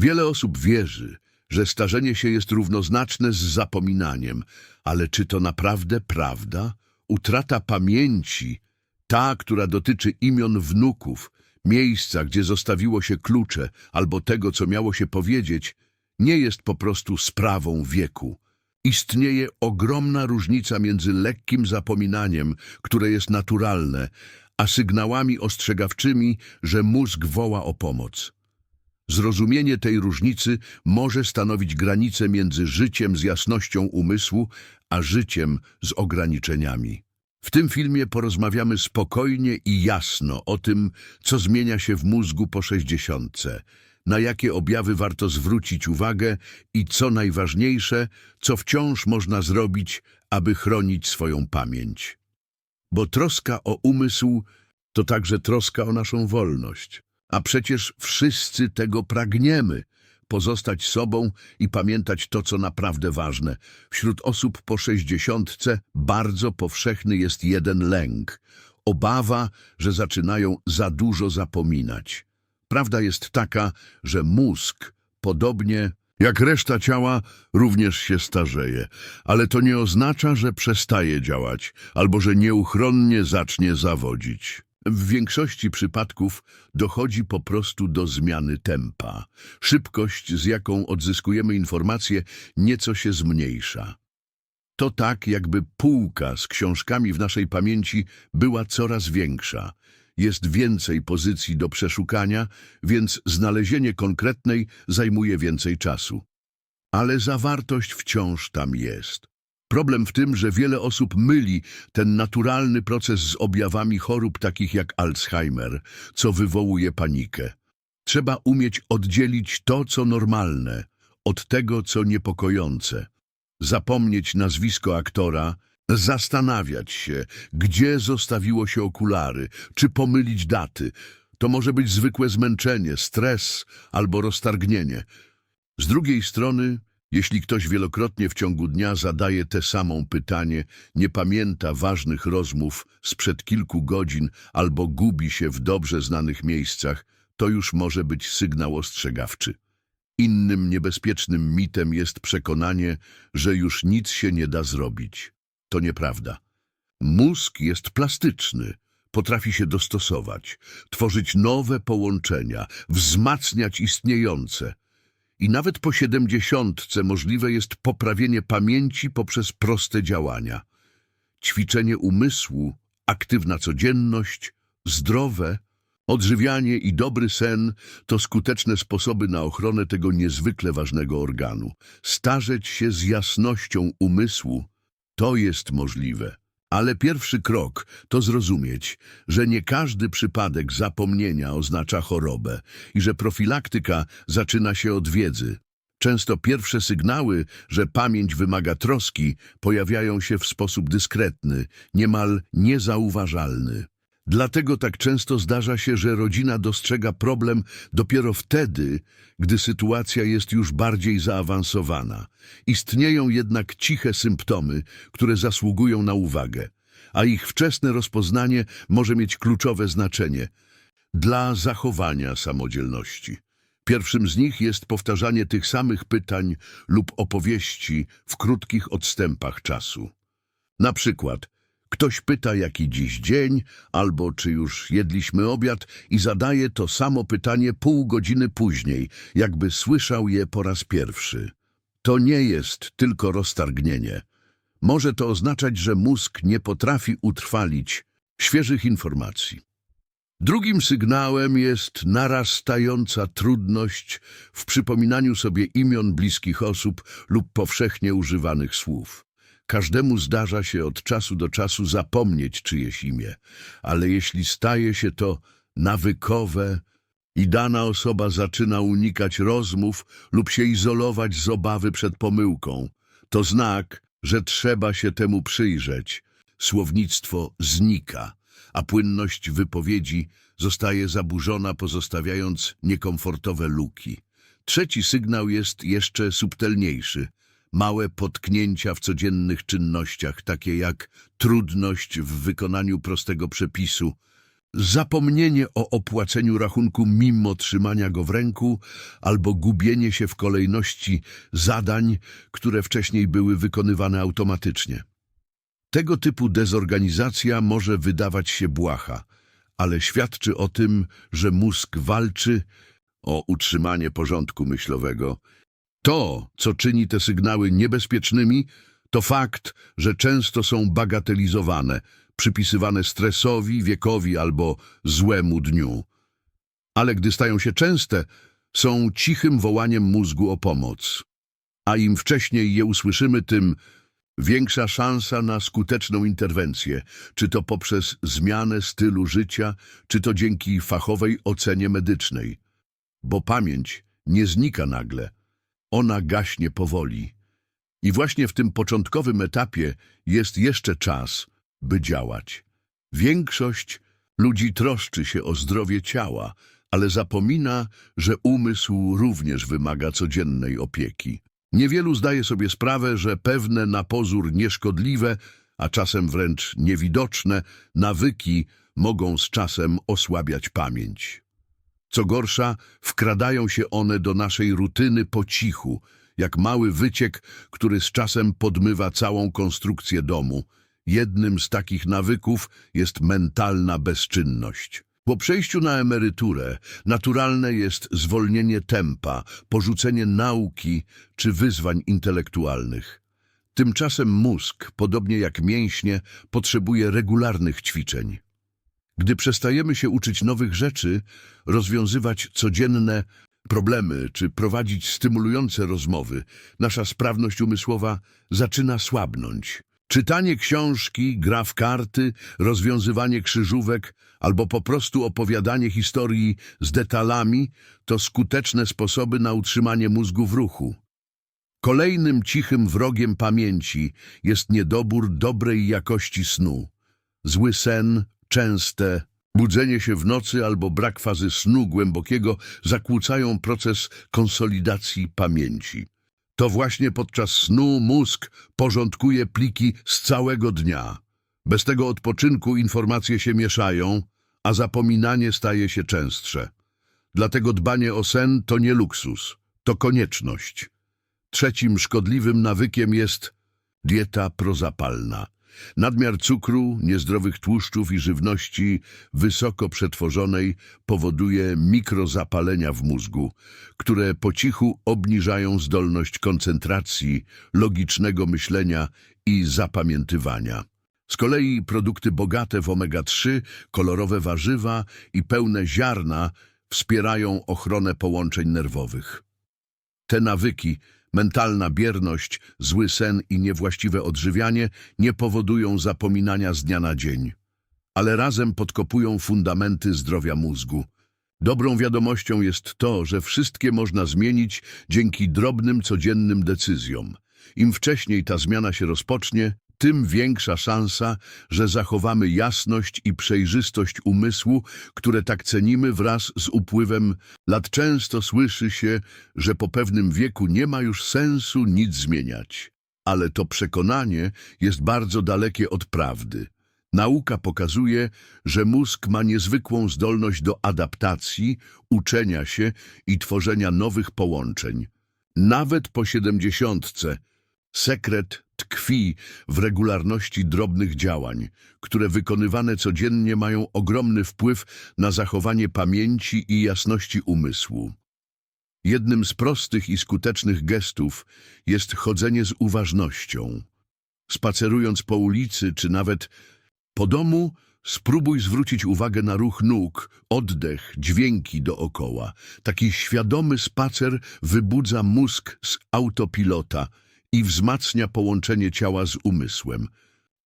Wiele osób wierzy, że starzenie się jest równoznaczne z zapominaniem, ale czy to naprawdę prawda? Utrata pamięci, ta, która dotyczy imion wnuków, miejsca, gdzie zostawiło się klucze albo tego, co miało się powiedzieć, nie jest po prostu sprawą wieku. Istnieje ogromna różnica między lekkim zapominaniem, które jest naturalne, a sygnałami ostrzegawczymi, że mózg woła o pomoc. Zrozumienie tej różnicy może stanowić granicę między życiem z jasnością umysłu, a życiem z ograniczeniami. W tym filmie porozmawiamy spokojnie i jasno o tym, co zmienia się w mózgu po sześćdziesiątce, na jakie objawy warto zwrócić uwagę i co najważniejsze, co wciąż można zrobić, aby chronić swoją pamięć. Bo troska o umysł to także troska o naszą wolność. A przecież wszyscy tego pragniemy. Pozostać sobą i pamiętać to, co naprawdę ważne. Wśród osób po sześćdziesiątce bardzo powszechny jest jeden lęk. Obawa, że zaczynają za dużo zapominać. Prawda jest taka, że mózg, podobnie jak reszta ciała, również się starzeje. Ale to nie oznacza, że przestaje działać albo że nieuchronnie zacznie zawodzić. W większości przypadków dochodzi po prostu do zmiany tempa. Szybkość, z jaką odzyskujemy informacje, nieco się zmniejsza. To tak, jakby półka z książkami w naszej pamięci była coraz większa. Jest więcej pozycji do przeszukania, więc znalezienie konkretnej zajmuje więcej czasu. Ale zawartość wciąż tam jest. Problem w tym, że wiele osób myli ten naturalny proces z objawami chorób takich jak Alzheimer, co wywołuje panikę. Trzeba umieć oddzielić to, co normalne, od tego, co niepokojące. Zapomnieć nazwisko aktora, zastanawiać się, gdzie zostawiło się okulary, czy pomylić daty. To może być zwykłe zmęczenie, stres albo roztargnienie. Z drugiej strony, jeśli ktoś wielokrotnie w ciągu dnia zadaje te samą pytanie, nie pamięta ważnych rozmów sprzed kilku godzin albo gubi się w dobrze znanych miejscach, to już może być sygnał ostrzegawczy. Innym niebezpiecznym mitem jest przekonanie, że już nic się nie da zrobić. To nieprawda. Mózg jest plastyczny, potrafi się dostosować, tworzyć nowe połączenia, wzmacniać istniejące. I nawet po siedemdziesiątce możliwe jest poprawienie pamięci poprzez proste działania. Ćwiczenie umysłu, aktywna codzienność, zdrowe, odżywianie i dobry sen to skuteczne sposoby na ochronę tego niezwykle ważnego organu. Starzeć się z jasnością umysłu to jest możliwe. Ale pierwszy krok to zrozumieć, że nie każdy przypadek zapomnienia oznacza chorobę i że profilaktyka zaczyna się od wiedzy. Często pierwsze sygnały, że pamięć wymaga troski, pojawiają się w sposób dyskretny, niemal niezauważalny. Dlatego tak często zdarza się, że rodzina dostrzega problem dopiero wtedy, gdy sytuacja jest już bardziej zaawansowana. Istnieją jednak ciche symptomy, które zasługują na uwagę, a ich wczesne rozpoznanie może mieć kluczowe znaczenie dla zachowania samodzielności. Pierwszym z nich jest powtarzanie tych samych pytań lub opowieści w krótkich odstępach czasu. Na przykład ktoś pyta, jaki dziś dzień, albo czy już jedliśmy obiad i zadaje to samo pytanie pół godziny później, jakby słyszał je po raz pierwszy. To nie jest tylko roztargnienie. Może to oznaczać, że mózg nie potrafi utrwalić świeżych informacji. Drugim sygnałem jest narastająca trudność w przypominaniu sobie imion bliskich osób lub powszechnie używanych słów. Każdemu zdarza się od czasu do czasu zapomnieć czyjeś imię, ale jeśli staje się to nawykowe i dana osoba zaczyna unikać rozmów lub się izolować z obawy przed pomyłką, to znak, że trzeba się temu przyjrzeć. Słownictwo znika, a płynność wypowiedzi zostaje zaburzona, pozostawiając niekomfortowe luki. Trzeci sygnał jest jeszcze subtelniejszy. Małe potknięcia w codziennych czynnościach, takie jak trudność w wykonaniu prostego przepisu, Zapomnienie o opłaceniu rachunku mimo trzymania go w ręku albo gubienie się w kolejności zadań, które wcześniej były wykonywane automatycznie. Tego typu dezorganizacja może wydawać się błaha, ale świadczy o tym, że mózg walczy o utrzymanie porządku myślowego. To, co czyni te sygnały niebezpiecznymi, to fakt, że często są bagatelizowane, przypisywane stresowi, wiekowi albo złemu dniu. Ale gdy stają się częste, są cichym wołaniem mózgu o pomoc. A im wcześniej je usłyszymy, tym większa szansa na skuteczną interwencję, czy to poprzez zmianę stylu życia, czy to dzięki fachowej ocenie medycznej. Bo pamięć nie znika nagle, ona gaśnie powoli. I właśnie w tym początkowym etapie jest jeszcze czas, by działać. Większość ludzi troszczy się o zdrowie ciała, ale zapomina, że umysł również wymaga codziennej opieki. Niewielu zdaje sobie sprawę, że pewne na pozór nieszkodliwe, a czasem wręcz niewidoczne, nawyki mogą z czasem osłabiać pamięć. Co gorsza, wkradają się one do naszej rutyny po cichu, jak mały wyciek, który z czasem podmywa całą konstrukcję domu. Jednym z takich nawyków jest mentalna bezczynność. Po przejściu na emeryturę naturalne jest zwolnienie tempa, porzucenie nauki czy wyzwań intelektualnych. Tymczasem mózg, podobnie jak mięśnie, potrzebuje regularnych ćwiczeń. Gdy przestajemy się uczyć nowych rzeczy, rozwiązywać codzienne problemy czy prowadzić stymulujące rozmowy, nasza sprawność umysłowa zaczyna słabnąć. Czytanie książki, gra w karty, rozwiązywanie krzyżówek albo po prostu opowiadanie historii z detalami to skuteczne sposoby na utrzymanie mózgu w ruchu. Kolejnym cichym wrogiem pamięci jest niedobór dobrej jakości snu. Zły sen, częste budzenie się w nocy albo brak fazy snu głębokiego zakłócają proces konsolidacji pamięci. To właśnie podczas snu mózg porządkuje pliki z całego dnia. Bez tego odpoczynku informacje się mieszają, a zapominanie staje się częstsze. Dlatego dbanie o sen to nie luksus, to konieczność. Trzecim szkodliwym nawykiem jest dieta prozapalna. Nadmiar cukru, niezdrowych tłuszczów i żywności wysoko przetworzonej powoduje mikrozapalenia w mózgu, które po cichu obniżają zdolność koncentracji, logicznego myślenia i zapamiętywania. Z kolei produkty bogate w omega-3, kolorowe warzywa i pełne ziarna wspierają ochronę połączeń nerwowych. Te nawyki, mentalna bierność, zły sen i niewłaściwe odżywianie nie powodują zapominania z dnia na dzień, ale razem podkopują fundamenty zdrowia mózgu. Dobrą wiadomością jest to, że wszystkie można zmienić dzięki drobnym, codziennym decyzjom. Im wcześniej ta zmiana się rozpocznie, tym większa szansa, że zachowamy jasność i przejrzystość umysłu, które tak cenimy wraz z upływem lat. Często słyszy się, że po pewnym wieku nie ma już sensu nic zmieniać. Ale to przekonanie jest bardzo dalekie od prawdy. Nauka pokazuje, że mózg ma niezwykłą zdolność do adaptacji, uczenia się i tworzenia nowych połączeń. Nawet po siedemdziesiątce sekret tkwi w regularności drobnych działań, które wykonywane codziennie mają ogromny wpływ na zachowanie pamięci i jasności umysłu. Jednym z prostych i skutecznych gestów jest chodzenie z uważnością. Spacerując po ulicy czy nawet po domu, spróbuj zwrócić uwagę na ruch nóg, oddech, dźwięki dookoła. Taki świadomy spacer wybudza mózg z autopilota i wzmacnia połączenie ciała z umysłem.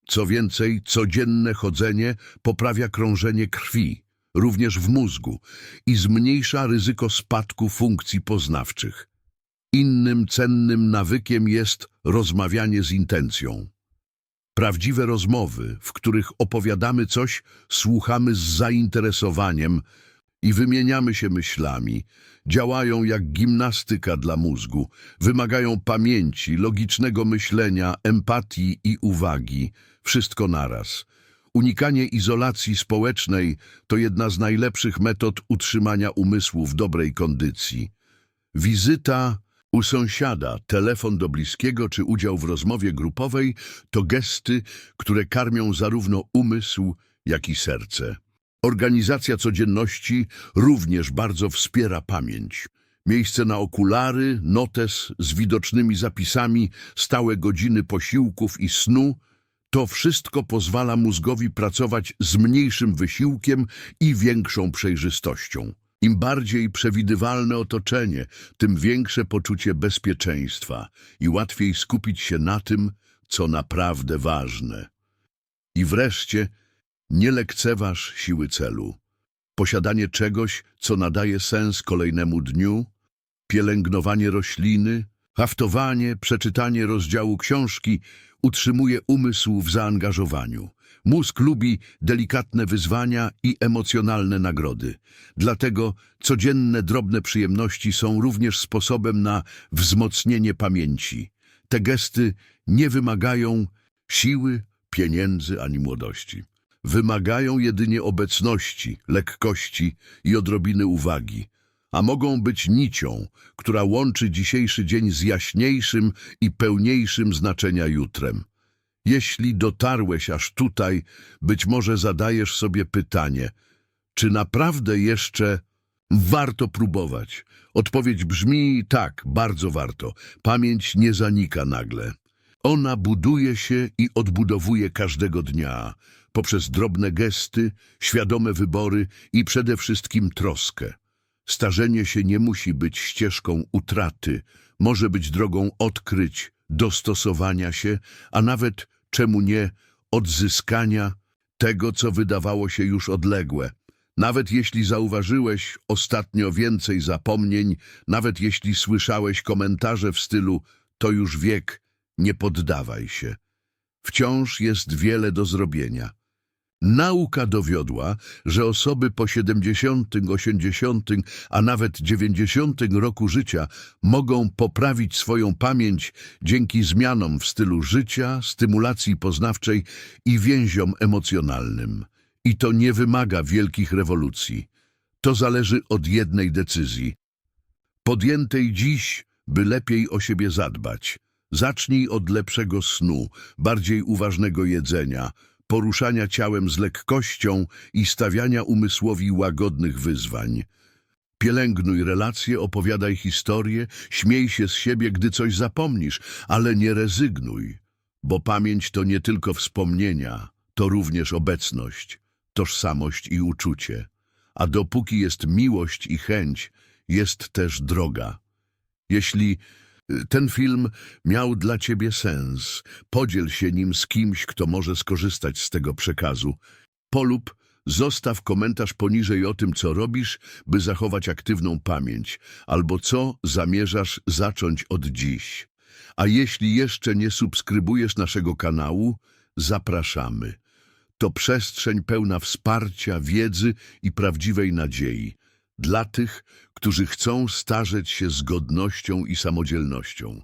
Co więcej, codzienne chodzenie poprawia krążenie krwi, również w mózgu, i zmniejsza ryzyko spadku funkcji poznawczych. Innym cennym nawykiem jest rozmawianie z intencją. Prawdziwe rozmowy, w których opowiadamy coś, słuchamy z zainteresowaniem i wymieniamy się myślami, działają jak gimnastyka dla mózgu, wymagają pamięci, logicznego myślenia, empatii i uwagi, wszystko naraz. Unikanie izolacji społecznej to jedna z najlepszych metod utrzymania umysłu w dobrej kondycji. Wizyta u sąsiada, telefon do bliskiego czy udział w rozmowie grupowej to gesty, które karmią zarówno umysł, jak i serce. Organizacja codzienności również bardzo wspiera pamięć. Miejsce na okulary, notes z widocznymi zapisami, stałe godziny posiłków i snu to wszystko pozwala mózgowi pracować z mniejszym wysiłkiem i większą przejrzystością. Im bardziej przewidywalne otoczenie, tym większe poczucie bezpieczeństwa i łatwiej skupić się na tym, co naprawdę ważne. I wreszcie nie lekceważ siły celu. Posiadanie czegoś, co nadaje sens kolejnemu dniu, pielęgnowanie rośliny, haftowanie, przeczytanie rozdziału książki utrzymuje umysł w zaangażowaniu. Mózg lubi delikatne wyzwania i emocjonalne nagrody. Dlatego codzienne drobne przyjemności są również sposobem na wzmocnienie pamięci. Te gesty nie wymagają siły, pieniędzy ani młodości. Wymagają jedynie obecności, lekkości i odrobiny uwagi, a mogą być nicią, która łączy dzisiejszy dzień z jaśniejszym i pełniejszym znaczenia jutrem. Jeśli dotarłeś aż tutaj, być może zadajesz sobie pytanie, czy naprawdę jeszcze warto próbować? Odpowiedź brzmi tak, bardzo warto. Pamięć nie zanika nagle. Ona buduje się i odbudowuje każdego dnia poprzez drobne gesty, świadome wybory i przede wszystkim troskę. Starzenie się nie musi być ścieżką utraty, może być drogą odkryć, dostosowania się, a nawet, czemu nie, odzyskania tego, co wydawało się już odległe. Nawet jeśli zauważyłeś ostatnio więcej zapomnień, nawet jeśli słyszałeś komentarze w stylu to już wiek, nie poddawaj się. Wciąż jest wiele do zrobienia. Nauka dowiodła, że osoby po 70, 80, a nawet 90 roku życia mogą poprawić swoją pamięć dzięki zmianom w stylu życia, stymulacji poznawczej i więziom emocjonalnym. I to nie wymaga wielkich rewolucji. To zależy od jednej decyzji. Podjętej dziś, by lepiej o siebie zadbać. Zacznij od lepszego snu, bardziej uważnego jedzenia, poruszania ciałem z lekkością i stawiania umysłowi łagodnych wyzwań. Pielęgnuj relacje, opowiadaj historie, śmiej się z siebie, gdy coś zapomnisz, ale nie rezygnuj, bo pamięć to nie tylko wspomnienia, to również obecność, tożsamość i uczucie. A dopóki jest miłość i chęć, jest też droga. Jeśli ten film miał dla ciebie sens, podziel się nim z kimś, kto może skorzystać z tego przekazu. Polub, zostaw komentarz poniżej o tym, co robisz, by zachować aktywną pamięć, albo co zamierzasz zacząć od dziś. A jeśli jeszcze nie subskrybujesz naszego kanału, zapraszamy. To przestrzeń pełna wsparcia, wiedzy i prawdziwej nadziei dla tych, którzy chcą starzeć się z godnością i samodzielnością.